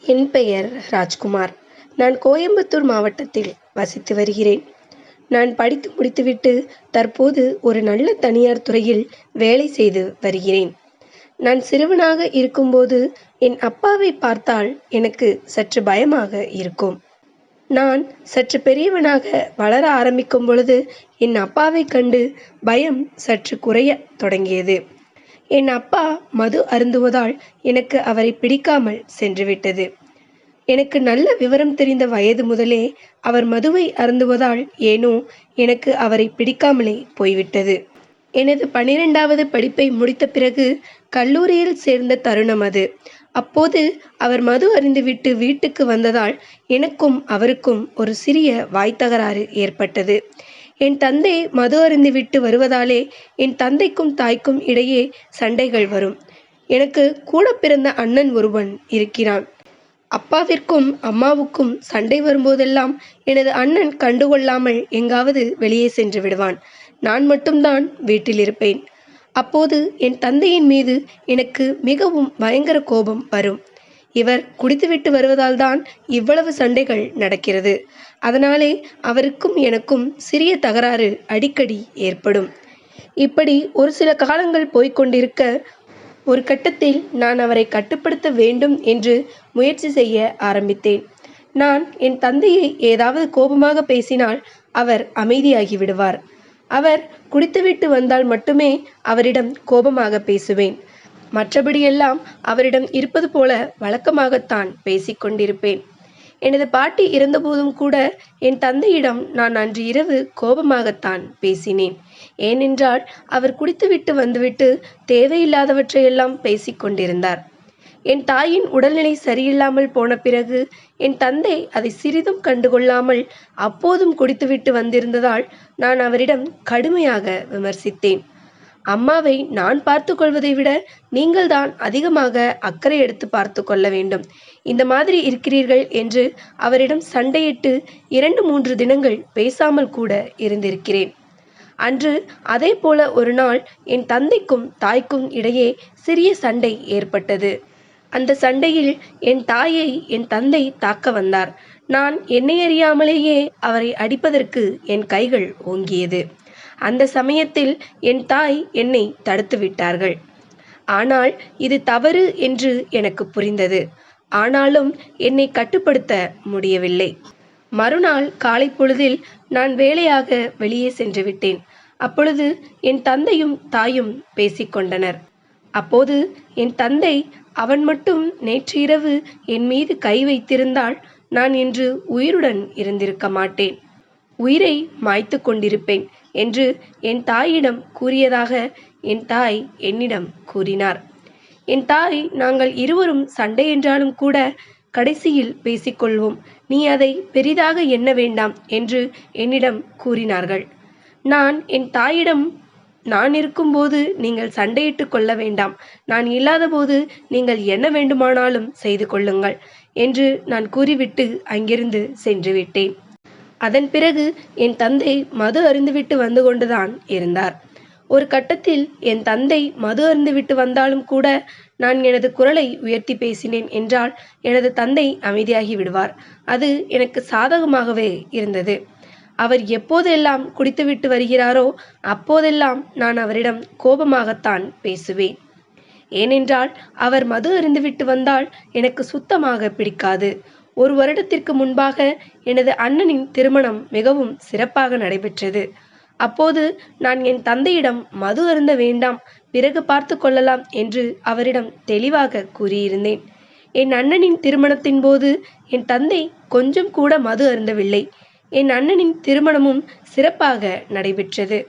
என் பெயர் ராஜ்குமார். நான் கோயம்புத்தூர் மாவட்டத்தில் வசித்து வருகிறேன். நான் படித்து முடித்துவிட்டு தற்போது ஒரு நல்ல தனியார் துறையில் வேலை செய்து வருகிறேன். நான் சிறுவனாக இருக்கும்போது என் அப்பாவை பார்த்தால் எனக்கு சற்று பயமாக இருக்கும். நான் சற்று பெரியவனாக வளர ஆரம்பிக்கும் பொழுது என் அப்பாவை கண்டு பயம் சற்று குறைய தொடங்கியது. என் அப்பா மது அருந்துவதால் எனக்கு அவரை பிடிக்காமல் சென்றுவிட்டது. எனக்கு நல்ல விவரம் தெரிந்த வயது முதலே அவர் மதுவை அருந்துவதால் ஏனோ எனக்கு அவரை பிடிக்காமலே போய்விட்டது. எனது பனிரெண்டாவது படிப்பை முடித்த பிறகு கல்லூரியில் சேர்ந்த தருணம் அது. அப்போது அவர் மது அறிந்துவிட்டு வீட்டுக்கு வந்ததால் எனக்கும் அவருக்கும் ஒரு சிறிய வாய்த்தகராறு ஏற்பட்டது. என் தந்தை மது அருந்திவிட்டு வருவதாலே என் தந்தைக்கும் தாய்க்கும் இடையே சண்டைகள் வரும். எனக்கு கூட பிறந்த அண்ணன் ஒருவன் இருக்கிறான். அப்பாவிற்கும் அம்மாவுக்கும் சண்டை வரும்போதெல்லாம் எனது அண்ணன் கண்டுகொள்ளாமல் எங்காவது வெளியே சென்று விடுவான். நான் மட்டும்தான் வீட்டில் இருப்பேன். அப்போது என் தந்தையின் மீது எனக்கு மிகவும் பயங்கர கோபம் வரும். இவர் குடித்துவிட்டு வருவதால் தான் இவ்வளவு சண்டைகள் நடக்கிறது. அதனாலே அவருக்கும் எனக்கும் சிறிய தகராறு அடிக்கடி ஏற்படும். இப்படி ஒரு சில காலங்கள் போய்க்கொண்டிருக்க ஒரு கட்டத்தில் நான் அவரை கட்டுப்படுத்த வேண்டும் என்று முயற்சி செய்ய ஆரம்பித்தேன். நான் என் தந்தையை ஏதாவது கோபமாக பேசினால் அவர் அமைதியாகி விடுவார். அவர் குடித்துவிட்டு வந்தால் மட்டுமே அவரிடம் கோபமாக பேசுவேன். மற்றபடியெல்லாம் அவரிடம் இருப்பது போல வழக்கமாகத்தான் பேசிக்கொண்டிருப்பேன். எனது பாட்டி இறந்தபோதும் கூட என் தந்தையிடம் நான் அன்று இரவு கோபமாகத்தான் பேசினேன். ஏனென்றால் அவர் குடித்துவிட்டு வந்துவிட்டு தேவையில்லாதவற்றையெல்லாம் பேசிக்கொண்டிருந்தார். என் தாயின் உடல்நிலை சரியில்லாமல் போன பிறகு என் தந்தை அதை சிறிதும் கண்டுகொள்ளாமல் அப்போதும் குடித்துவிட்டு வந்திருந்ததால் நான் அவரிடம் கடுமையாக விமர்சித்தேன். அம்மாவை நான் பார்த்து கொள்வதை விட நீங்கள்தான் அதிகமாக அக்கறை எடுத்து பார்த்து கொள்ள வேண்டும். இந்த மாதிரி இருக்கிறீர்கள் என்று அவரிடம் சண்டையிட்டு இரண்டு மூன்று தினங்கள் பேசாமல் கூட இருந்திருக்கிறேன். அன்று அதே போல ஒரு நாள் என் தந்தைக்கும் தாய்க்கும் இடையே சிறிய சண்டை ஏற்பட்டது. அந்த சண்டையில் என் தாயை என் தந்தை தாக்க வந்தார். நான் என்னை அறியாமலேயே அவரை அடிப்பதற்கு என் கைகள் ஓங்கியது. அந்த சமயத்தில் என் தாய் என்னை தடுத்து விட்டார்கள். ஆனால் இது தவறு என்று எனக்கு புரிந்தது. ஆனாலும் என்னை கட்டுப்படுத்த முடியவில்லை. மறுநாள் காலை பொழுதில் நான் வேலையாக வெளியே சென்று விட்டேன். அப்பொழுது என் தந்தையும் தாயும் பேசிக்கொண்டனர் அப்போது என் தந்தை அவன் மட்டும் நேற்று இரவு என் மீது கை வைத்திருந்தால் நான் இன்று உயிருடன் இருந்திருக்க மாட்டேன். உயிரை மாய்த்து கொண்டிருப்பேன். என்று என் தாயிடம் கூறியதாக என் தாய் என்னிடம் கூறினார். என் தாய் நாங்கள் இருவரும் சண்டை என்றாலும் கூட கடைசியில் பேசிக்கொள்வோம். நீ அதை பெரிதாக எண்ண வேண்டாம் என்று என்னிடம் கூறினார்கள். நான் என் தாயிடம் நான் இருக்கும்போது நீங்கள் சண்டையிட்டு கொள்ள வேண்டாம். நான் இல்லாதபோது நீங்கள் என்ன வேண்டுமானாலும் செய்து கொள்ளுங்கள் என்று நான் கூறிவிட்டு அங்கிருந்து சென்று விட்டேன் அதன் பிறகு என் தந்தை மது அருந்துவிட்டு வந்து கொண்டுதான் இருந்தார். ஒரு கட்டத்தில் என் தந்தை மது அருந்துவிட்டு வந்தாலும் கூட நான் எனது குரலை உயர்த்தி பேசினேன் என்றால் எனது தந்தை அமைதியாகி விடுவார். அது எனக்கு சாதகமாகவே இருந்தது. அவர் எப்போதெல்லாம் குடித்துவிட்டு வருகிறாரோ அப்போதெல்லாம் நான் அவரிடம் கோபமாகத்தான் பேசுவேன். ஏனென்றால் அவர் மது அருந்துவிட்டு வந்தால் எனக்கு சுத்தமாக பிடிக்காது. ஒரு வருடத்திற்கு முன்பாக எனது அண்ணனின் திருமணம் மிகவும் சிறப்பாக நடைபெற்றது. அப்போது நான் என் தந்தையிடம் மது அருந்த வேண்டாம் பிறகு பார்த்து கொள்ளலாம் என்று அவரிடம் தெளிவாக கூறியிருந்தேன். என் அண்ணனின் திருமணத்தின் போது என் தந்தை கொஞ்சம் கூட மது அருந்தவில்லை. என் அண்ணனின் திருமணமும் சிறப்பாக நடைபெற்றது.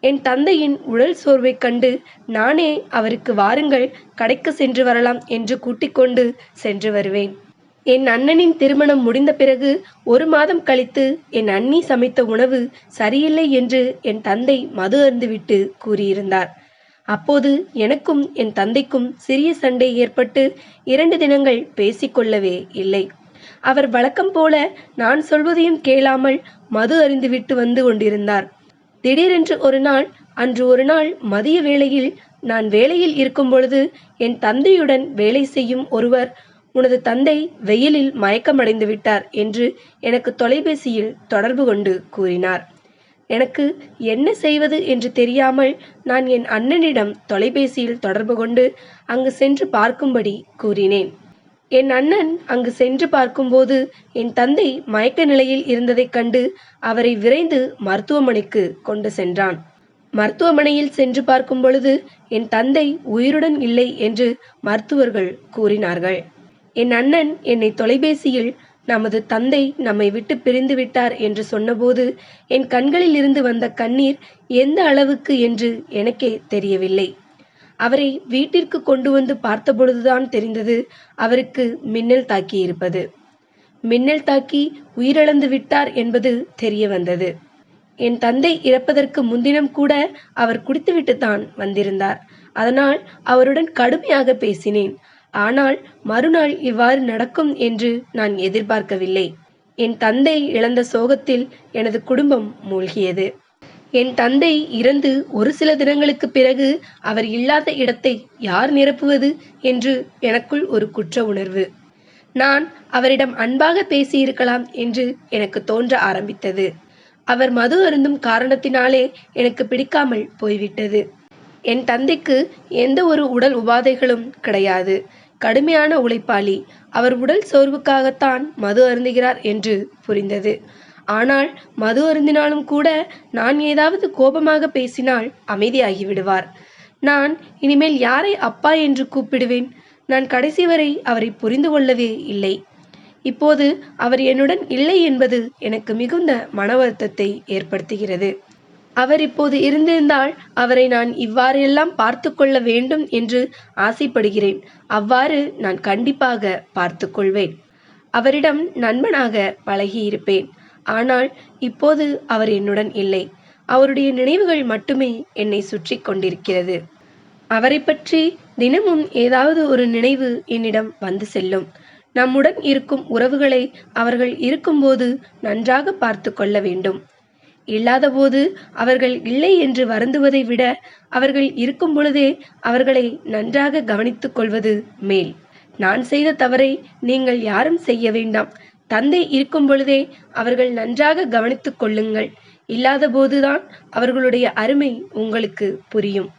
என் தந்தையின் உடல் சோர்வைக் கண்டு நானே அவருக்கு வாருங்கள் கடைக்கு சென்று வரலாம் என்று கூட்டிக் கொண்டு சென்று வருவேன். என் அண்ணனின் திருமணம் முடிந்த பிறகு ஒரு மாதம் கழித்து என் அண்ணி சமைத்த உணவு சரியில்லை என்று என் தந்தை மது அருந்துவிட்டு கூறியிருந்தார். அப்போது எனக்கும் என் தந்தைக்கும் சிறிய சண்டை ஏற்பட்டு இரண்டு தினங்கள் பேசிக்கொள்ளவே இல்லை. அவர் வழக்கம் போல நான் சொல்வதையும் கேளாமல் மது அறிந்துவிட்டு வந்து கொண்டிருந்தார். திடீரென்று ஒரு நாள் அன்று ஒரு நாள் மதிய வேளையில் நான் வேலையில் இருக்கும் பொழுது என் தந்தையுடன் வேலை செய்யும் ஒருவர் உனது தந்தை வெயிலில் மயக்கமடைந்து விட்டார் என்று எனக்கு தொலைபேசியில் தொடர்பு கொண்டு கூறினார். எனக்கு என்ன செய்வது என்று தெரியாமல் நான் என் அண்ணனிடம் தொலைபேசியில் தொடர்பு கொண்டு அங்கு சென்று பார்க்கும்படி கூறினேன். என் அண்ணன் அங்கு சென்று பார்க்கும்போது என் தந்தை மயக்க நிலையில் இருந்ததைக் கண்டு அவரை விரைந்து மருத்துவமனைக்கு கொண்டு சென்றான். மருத்துவமனையில் சென்று பார்க்கும் பொழுது என் தந்தை உயிருடன் இல்லை என்று மருத்துவர்கள் கூறினார்கள். என் அண்ணன் என்னை தொலைபேசியில் நமது தந்தை நம்மை விட்டு பிரிந்து விட்டார் என்று சொன்னபோது என் கண்களில் இருந்து வந்த கண்ணீர் எந்த அளவுக்கு என்று எனக்கே தெரியவில்லை. அவரை வீட்டிற்கு கொண்டு வந்து பார்த்தபொழுதுதான் தெரிந்தது அவருக்கு மின்னல் தாக்கி இருப்பது மின்னல் தாக்கி உயிரிழந்து விட்டார் என்பது தெரிய வந்தது. என் தந்தை இறப்பதற்கு முன்தினம் கூட அவர் குடித்துவிட்டு தான் வந்திருந்தார். அதனால் அவருடன் கடுமையாக பேசினேன். ஆனால் மறுநாள் இவ்வாறு நடக்கும் என்று நான் எதிர்பார்க்கவில்லை. என் தந்தை இழந்த சோகத்தில் எனது குடும்பம் மூழ்கியது. என் தந்தை இறந்து ஒரு சில தினங்களுக்கு பிறகு அவர் இல்லாத இடத்தை யார் நிரப்புவது என்று எனக்குள் ஒரு குற்ற உணர்வு. நான் அவரிடம் அன்பாக பேசியிருக்கலாம் என்று எனக்கு தோன்ற ஆரம்பித்தது. அவர் மது அருந்தும் காரணத்தினாலே எனக்கு பிடிக்காமல் போய்விட்டது. என் தந்தைக்கு எந்த ஒரு உடல் உபாதைகளும் கிடையாது. கடுமையான உழைப்பாளி. அவர் உடல் சோர்வுக்காகத்தான் மது அருந்துகிறார் என்று புரிந்தது. ஆனால் மது அருந்தினாலும் கூட நான் ஏதாவது கோபமாக பேசினால் அமைதியாகி விடுவார். நான் இனிமேல் யாரை அப்பா என்று கூப்பிடுவேன்? நான் கடைசி வரை அவரை புரிந்து கொள்ளவே இல்லை. இப்போது அவர் என்னுடன் இல்லை என்பது எனக்கு மிகுந்த மன வருத்தத்தை ஏற்படுத்துகிறது. அவர் இப்போது இருந்திருந்தால் அவரை நான் இவ்வாறெல்லாம் பார்த்து கொள்ள வேண்டும் என்று ஆசைப்படுகிறேன். அவ்வாறு நான் கண்டிப்பாக பார்த்து கொள்வேன் அவரிடம் நண்பனாக பழகியிருப்பேன். ஆனால் இப்போது அவர் என்னுடன் இல்லை. அவருடைய நினைவுகள் மட்டுமே என்னை சுற்றி கொண்டிருக்கிறது. அவரை பற்றி தினமும் ஏதாவது ஒரு நினைவு என்னிடம் வந்து செல்லும். நம்முடன் இருக்கும் உறவுகளை அவர்கள் இருக்கும்போது நன்றாக பார்த்து கொள்ள வேண்டும். இல்லாதபோது அவர்கள் இல்லை என்று வருந்துவதை விட அவர்கள் இருக்கும் பொழுதே அவர்களை நன்றாக கவனித்துக் கொள்வது மேல். நான் செய்த தவறை நீங்கள் யாரும் செய்ய வேண்டாம். தந்தை இருக்கும் பொழுதே அவர்கள் நன்றாக கவனித்துக் கொள்ளுங்கள். இல்லாதபோதுதான் அவர்களுடைய அருமை உங்களுக்கு புரியும்.